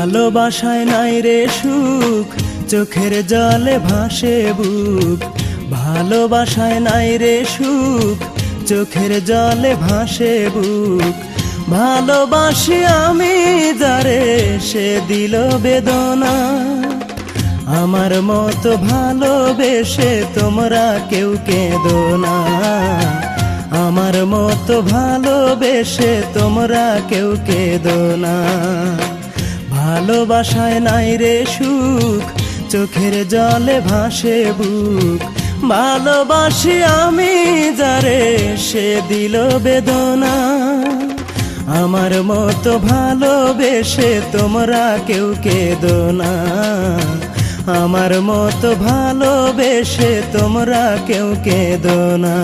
ভালোবাসায় নাই রে সুখ, চোখের জলে ভাসে বুক। ভালোবাসায় নাই রে সুখ, চোখের জলে ভাসে বুক। ভালোবাসি আমি যারে সে দিল বেদনা। আমার মতো ভালোবেসে তোমরা কেউ কেঁদো না। আমার মতো ভালোবেসে তোমরা কেউ কেঁদো না। ভালোবাসায় নাই রে সুখ, চোখের জলে ভাসে বুক। ভালোবাসি আমি যারে সে দিল বেদনা। আমার মতো ভালোবেসে তোমরা কেউ কেঁদো না। আমার মতো ভালোবেসে তোমরা কেউ কেঁদো না।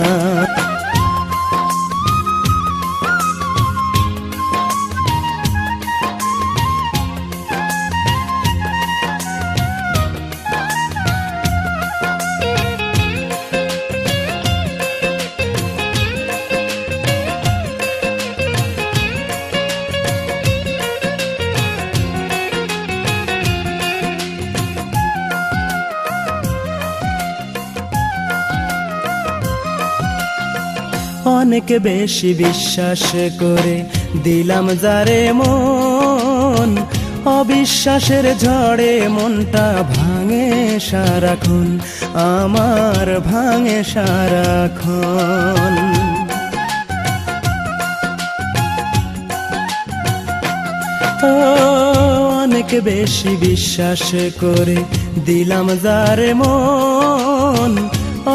অনেক বেশি বিশ্বাস করে দিলাম যারে মন। অবিশ্বাসের ঝড়ে মনটা ভাঙে সারাক্ষণ, আমার ভাঙে সারাক্ষণ। অনেক বেশি বিশ্বাস করে দিলাম যারে মন।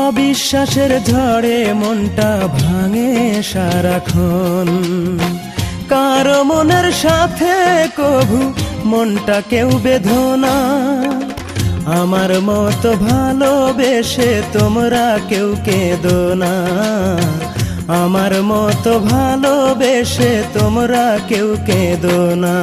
অবিশ্বাসের ঝড়ে মনটা ভাঙে সারাক্ষণ। কারও মনের সাথে কভু মনটা কেউ বেদনা আমার মতো ভালোবেসে তোমরা কেউ কেঁদো না। আমার মতো ভালোবেসে তোমরা কেউ কেঁদো না।